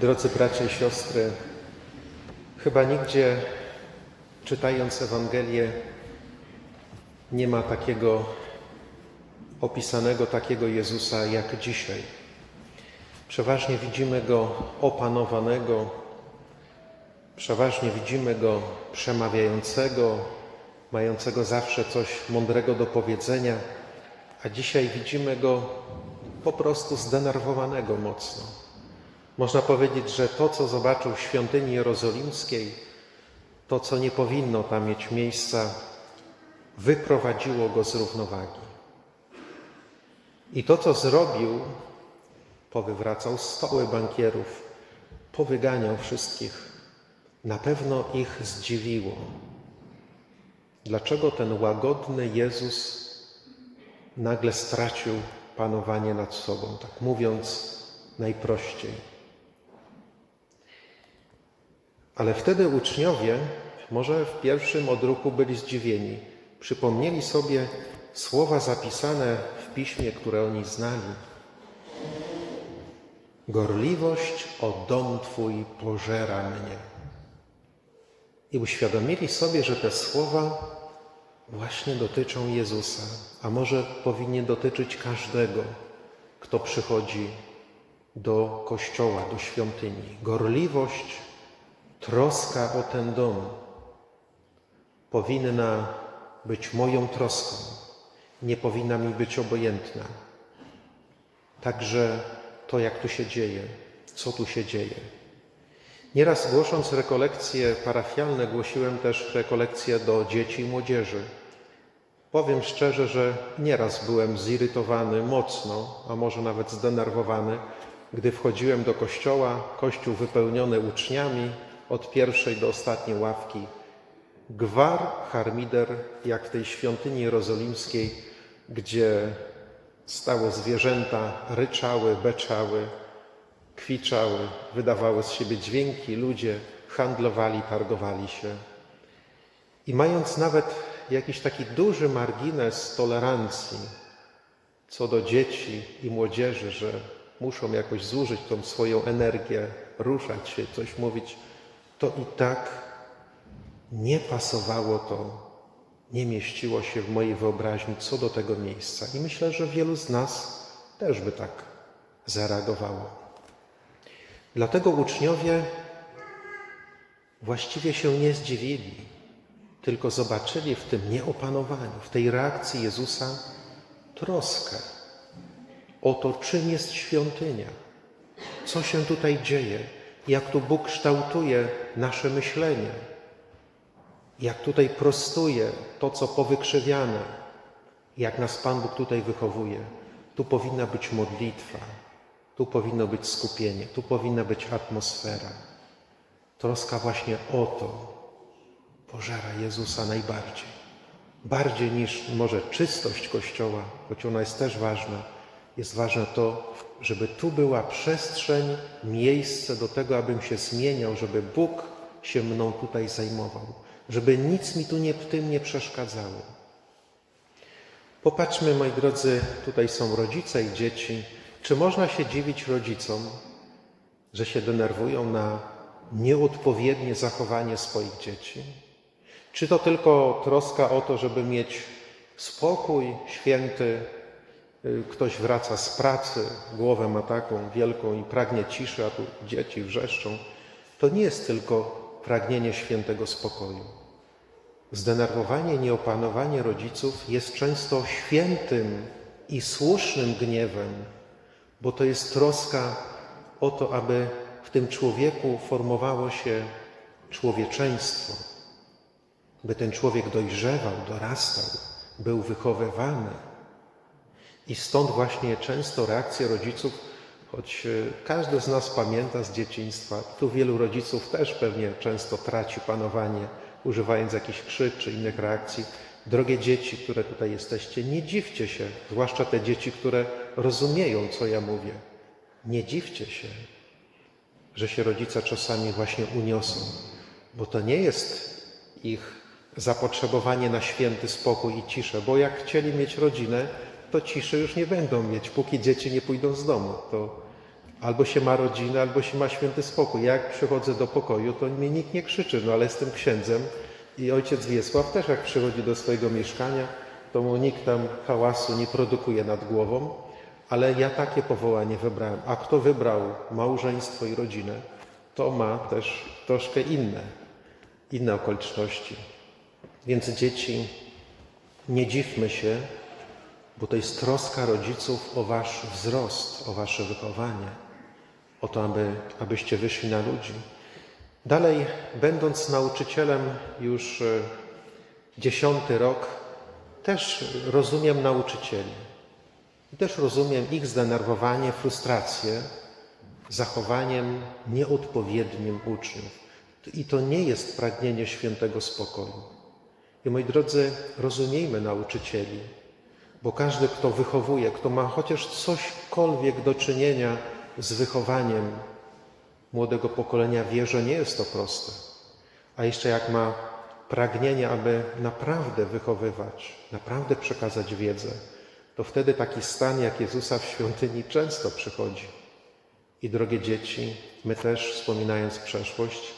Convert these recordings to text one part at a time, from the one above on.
Drodzy bracia i siostry, chyba nigdzie czytając Ewangelię nie ma takiego opisanego takiego Jezusa jak dzisiaj. Przeważnie widzimy Go opanowanego, przeważnie widzimy Go przemawiającego, mającego zawsze coś mądrego do powiedzenia, a dzisiaj widzimy Go po prostu zdenerwowanego mocno. Można powiedzieć, że to, co zobaczył w świątyni jerozolimskiej, to, co nie powinno tam mieć miejsca, wyprowadziło go z równowagi. I to, co zrobił, powywracał stoły bankierów, powyganiał wszystkich, na pewno ich zdziwiło. Dlaczego ten łagodny Jezus nagle stracił panowanie nad sobą, tak mówiąc najprościej? Ale wtedy uczniowie, może w pierwszym odruchu byli zdziwieni, przypomnieli sobie słowa zapisane w piśmie, które oni znali. Gorliwość o dom Twój pożera mnie. I uświadomili sobie, że te słowa właśnie dotyczą Jezusa, a może powinien dotyczyć każdego, kto przychodzi do kościoła, do świątyni. Gorliwość troska o ten dom powinna być moją troską, nie powinna mi być obojętna. Także to, jak tu się dzieje, co tu się dzieje. Nieraz głosząc rekolekcje parafialne, głosiłem też rekolekcje do dzieci i młodzieży. Powiem szczerze, że nieraz byłem zirytowany mocno, a może nawet zdenerwowany, gdy wchodziłem do kościoła, kościół wypełniony uczniami, od pierwszej do ostatniej ławki. Gwar, harmider, jak w tej świątyni jerozolimskiej, gdzie stały zwierzęta, ryczały, beczały, kwiczały, wydawały z siebie dźwięki, ludzie handlowali, targowali się. I mając nawet jakiś taki duży margines tolerancji co do dzieci i młodzieży, że muszą jakoś zużyć tą swoją energię, ruszać się, coś mówić, to i tak nie pasowało to, nie mieściło się w mojej wyobraźni co do tego miejsca. I myślę, że wielu z nas też by tak zareagowało. Dlatego uczniowie właściwie się nie zdziwili, tylko zobaczyli w tym nieopanowaniu, w tej reakcji Jezusa troskę o to, czym jest świątynia, co się tutaj dzieje, jak tu Bóg kształtuje nasze myślenie, jak tutaj prostuje to, co powykrzywiane, jak nas Pan Bóg tutaj wychowuje. Tu powinna być modlitwa, tu powinno być skupienie, tu powinna być atmosfera. Troska właśnie o to pożera Jezusa najbardziej. Bardziej niż może czystość Kościoła, choć ona jest też ważna, jest ważne to, żeby tu była przestrzeń, miejsce do tego, abym się zmieniał, żeby Bóg się mną tutaj zajmował, żeby nic mi tu nie, tym nie przeszkadzało. Popatrzmy, moi drodzy, tutaj są rodzice i dzieci. Czy można się dziwić rodzicom, że się denerwują na nieodpowiednie zachowanie swoich dzieci? Czy to tylko troska o to, żeby mieć spokój święty, ktoś wraca z pracy, głowę ma taką wielką i pragnie ciszy, a tu dzieci wrzeszczą. To nie jest tylko pragnienie świętego spokoju. Zdenerwowanie, nieopanowanie rodziców jest często świętym i słusznym gniewem, bo to jest troska o to, aby w tym człowieku formowało się człowieczeństwo, by ten człowiek dojrzewał, dorastał, był wychowywany i stąd właśnie często reakcje rodziców, choć e, każdy z nas pamięta z dzieciństwa, tu wielu rodziców też pewnie często traci panowanie, używając jakichś krzyk czy innych reakcji. Drogie dzieci, które tutaj jesteście, nie dziwcie się, zwłaszcza te dzieci, które rozumieją, co ja mówię. Nie dziwcie się, że się rodzice czasami właśnie uniosą, bo to nie jest ich zapotrzebowanie na święty spokój i ciszę, bo jak chcieli mieć rodzinę, to ciszy już nie będą mieć, póki dzieci nie pójdą z domu. To Albo się ma rodzinę, albo się ma święty spokój. Ja jak przychodzę do pokoju, to mnie nikt nie krzyczy, no ale jestem księdzem i ojciec Wiesław też jak przychodzi do swojego mieszkania, to mu nikt tam hałasu nie produkuje nad głową, ale ja takie powołanie wybrałem. A kto wybrał małżeństwo i rodzinę, to ma też troszkę inne, inne okoliczności. Więc dzieci, nie dziwmy się, bo to jest troska rodziców o wasz wzrost, o wasze wychowanie, o to, aby, abyście wyszli na ludzi. Dalej, będąc nauczycielem już e, dziesiąty rok, też rozumiem nauczycieli. I też rozumiem ich zdenerwowanie, frustrację zachowaniem nieodpowiednim uczniów. I to nie jest pragnienie świętego spokoju. I moi drodzy, rozumiejmy nauczycieli, bo każdy, kto wychowuje, kto ma chociaż cośkolwiek do czynienia z wychowaniem młodego pokolenia, wie, że nie jest to proste. A jeszcze jak ma pragnienie, aby naprawdę wychowywać, naprawdę przekazać wiedzę, to wtedy taki stan jak Jezusa w świątyni często przychodzi. I drogie dzieci, my też wspominając przeszłość,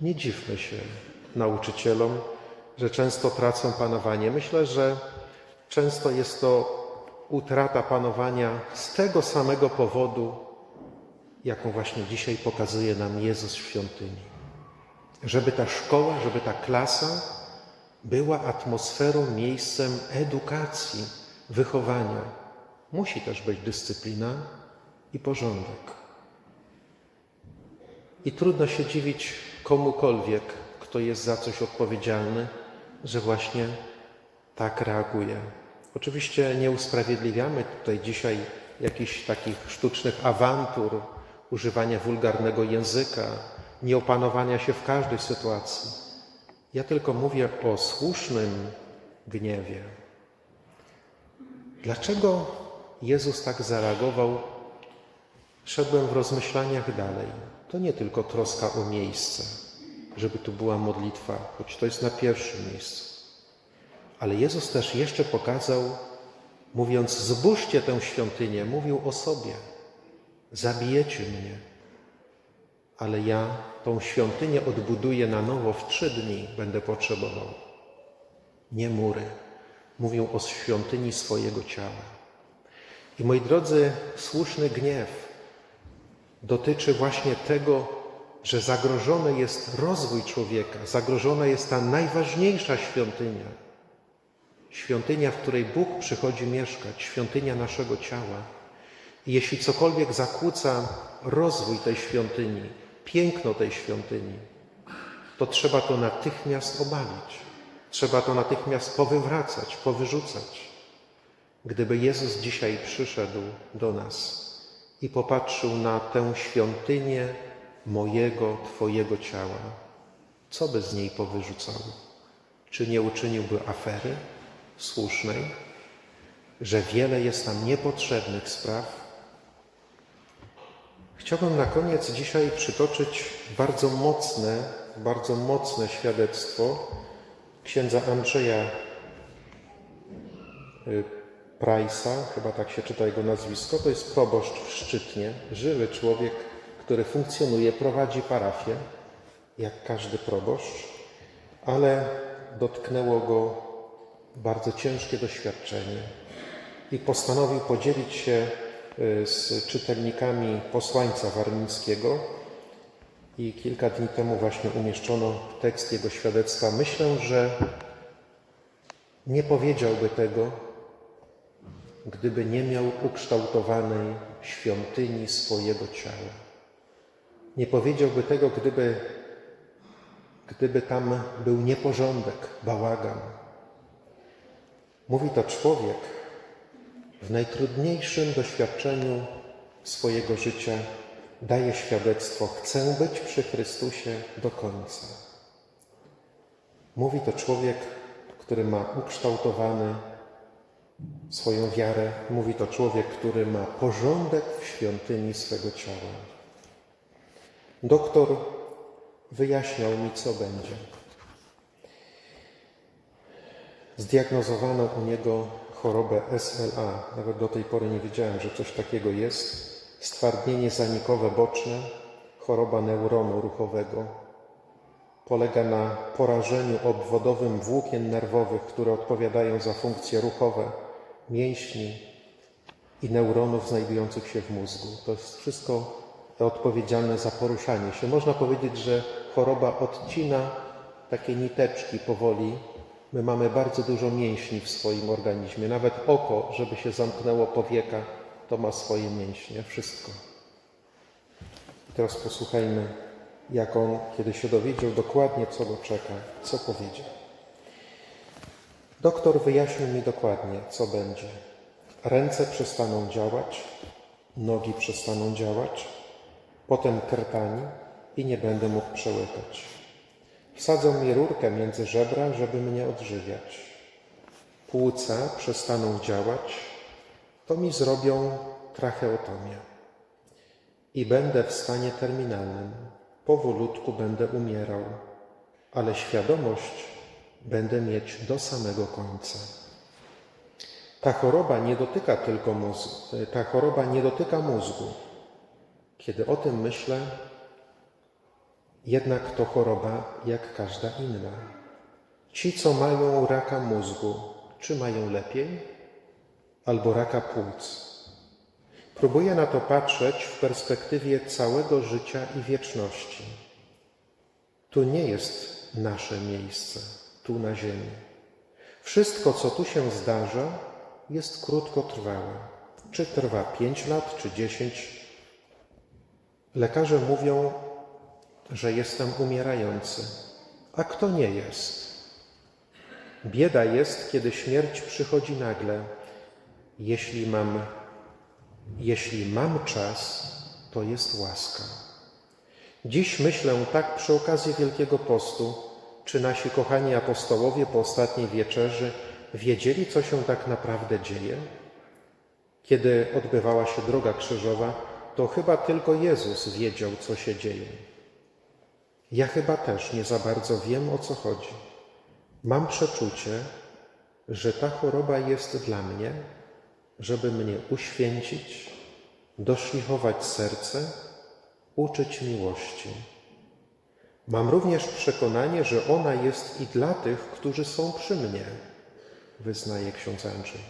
nie dziwmy się nauczycielom, że często tracą panowanie. Myślę, że często jest to utrata panowania z tego samego powodu, jaką właśnie dzisiaj pokazuje nam Jezus w świątyni. Żeby ta szkoła, żeby ta klasa była atmosferą, miejscem edukacji, wychowania. Musi też być dyscyplina i porządek. I trudno się dziwić komukolwiek, kto jest za coś odpowiedzialny, że właśnie tak reaguje. Oczywiście nie usprawiedliwiamy tutaj dzisiaj jakichś takich sztucznych awantur, używania wulgarnego języka, nieopanowania się w każdej sytuacji. Ja tylko mówię o słusznym gniewie. Dlaczego Jezus tak zareagował? Szedłem w rozmyślaniach dalej. To nie tylko troska o miejsce, żeby tu była modlitwa, choć to jest na pierwszym miejscu. Ale Jezus też jeszcze pokazał, mówiąc: Zbóżcie tę świątynię, mówił o sobie. Zabijecie mnie, ale ja tą świątynię odbuduję na nowo w trzy dni, będę potrzebował. Nie mury. Mówił o świątyni swojego ciała. I moi drodzy, słuszny gniew dotyczy właśnie tego, że zagrożony jest rozwój człowieka, zagrożona jest ta najważniejsza świątynia. Świątynia, w której Bóg przychodzi mieszkać, świątynia naszego ciała. I jeśli cokolwiek zakłóca rozwój tej świątyni, piękno tej świątyni, to trzeba to natychmiast obalić. Trzeba to natychmiast powywracać, powyrzucać. Gdyby Jezus dzisiaj przyszedł do nas i popatrzył na tę świątynię mojego, Twojego ciała, co by z niej powyrzucał? Czy nie uczyniłby afery słusznej, że wiele jest tam niepotrzebnych spraw? Chciałbym na koniec dzisiaj przytoczyć bardzo mocne, bardzo mocne świadectwo księdza Andrzeja y, Prajsa, chyba tak się czyta jego nazwisko, to jest proboszcz w Szczytnie, żywy człowiek, który funkcjonuje, prowadzi parafię, jak każdy proboszcz, ale dotknęło go bardzo ciężkie doświadczenie i postanowił podzielić się y, z czytelnikami posłańca warmińskiego i kilka dni temu właśnie umieszczono tekst jego świadectwa. Myślę, że nie powiedziałby tego, gdyby nie miał ukształtowanej świątyni swojego ciała. Nie powiedziałby tego, gdyby, gdyby tam był nieporządek, bałagan. Mówi to człowiek w najtrudniejszym doświadczeniu swojego życia, daje świadectwo: Chcę być przy Chrystusie do końca. Mówi to człowiek, który ma ukształtowany swoją wiarę. Mówi to człowiek, który ma porządek w świątyni swego ciała. Doktor wyjaśniał mi, co będzie. Zdiagnozowano u niego chorobę SLA. Nawet do tej pory nie wiedziałem, że coś takiego jest. Stwardnienie zanikowe boczne, choroba neuronu ruchowego, polega na porażeniu obwodowym włókien nerwowych, które odpowiadają za funkcje ruchowe mięśni i neuronów znajdujących się w mózgu. To jest wszystko odpowiedzialne za poruszanie się. Można powiedzieć, że choroba odcina takie niteczki powoli. My mamy bardzo dużo mięśni w swoim organizmie. Nawet oko, żeby się zamknęło powieka, to ma swoje mięśnie. Wszystko. I teraz posłuchajmy, jak on, kiedy się dowiedział dokładnie, co go czeka, co powiedział. Doktor wyjaśnił mi dokładnie, co będzie. Ręce przestaną działać, nogi przestaną działać, potem krtani i nie będę mógł przełykać. Wsadzą mi rurkę między żebra, żeby mnie odżywiać. Płuca przestaną działać, to mi zrobią tracheotomię. I będę w stanie terminalnym. Powolutku będę umierał, ale świadomość będę mieć do samego końca. Ta choroba nie dotyka tylko mózgu, ta choroba nie dotyka mózgu. Kiedy o tym myślę, jednak to choroba jak każda inna. Ci, co mają raka mózgu, czy mają lepiej? Albo raka płuc. Próbuję na to patrzeć w perspektywie całego życia i wieczności. Tu nie jest nasze miejsce, tu na ziemi. Wszystko, co tu się zdarza, jest krótkotrwałe. Czy trwa pięć lat, czy dziesięć. Lekarze mówią, że jestem umierający. A kto nie jest? Bieda jest, kiedy śmierć przychodzi nagle. Jeśli mam, jeśli mam czas, to jest łaska. Dziś myślę tak przy okazji Wielkiego Postu, czy nasi kochani apostołowie po ostatniej wieczerzy wiedzieli, co się tak naprawdę dzieje? Kiedy odbywała się droga krzyżowa, to chyba tylko Jezus wiedział, co się dzieje. Ja chyba też nie za bardzo wiem, o co chodzi. Mam przeczucie, że ta choroba jest dla mnie, żeby mnie uświęcić, doszlichować serce, uczyć miłości. Mam również przekonanie, że ona jest i dla tych, którzy są przy mnie, wyznaje ksiądz Andrzej.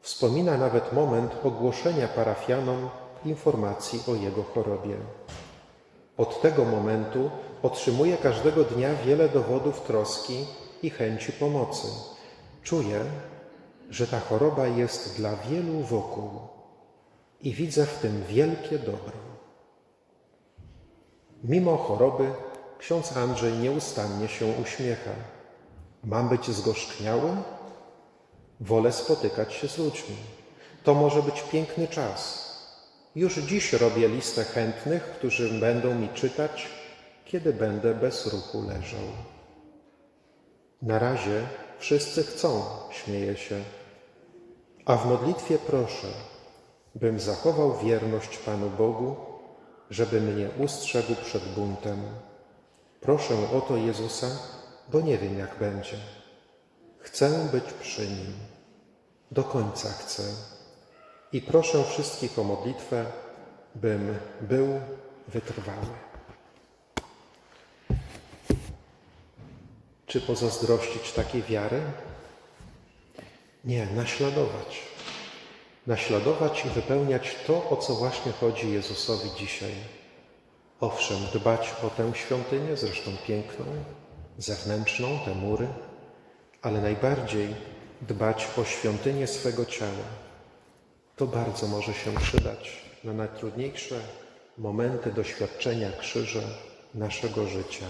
Wspomina nawet moment ogłoszenia parafianom informacji o jego chorobie. Od tego momentu otrzymuje każdego dnia wiele dowodów troski i chęci pomocy. Czuję, że ta choroba jest dla wielu wokół i widzę w tym wielkie dobro. Mimo choroby ksiądz Andrzej nieustannie się uśmiecha. Mam być zgorzkniały? Wolę spotykać się z ludźmi. To może być piękny czas. Już dziś robię listę chętnych, którzy będą mi czytać, kiedy będę bez ruchu leżał. Na razie wszyscy chcą, śmieje się, a w modlitwie proszę, bym zachował wierność Panu Bogu, żeby mnie ustrzegł przed buntem. Proszę o to Jezusa, bo nie wiem, jak będzie. Chcę być przy Nim. Do końca chcę. I proszę wszystkich o modlitwę, bym był wytrwały. Czy pozazdrościć takiej wiary? Nie, naśladować. Naśladować i wypełniać to, o co właśnie chodzi Jezusowi dzisiaj. Owszem, dbać o tę świątynię, zresztą piękną, zewnętrzną, te mury, ale najbardziej dbać o świątynię swego ciała. To bardzo może się przydać na najtrudniejsze momenty doświadczenia krzyża naszego życia.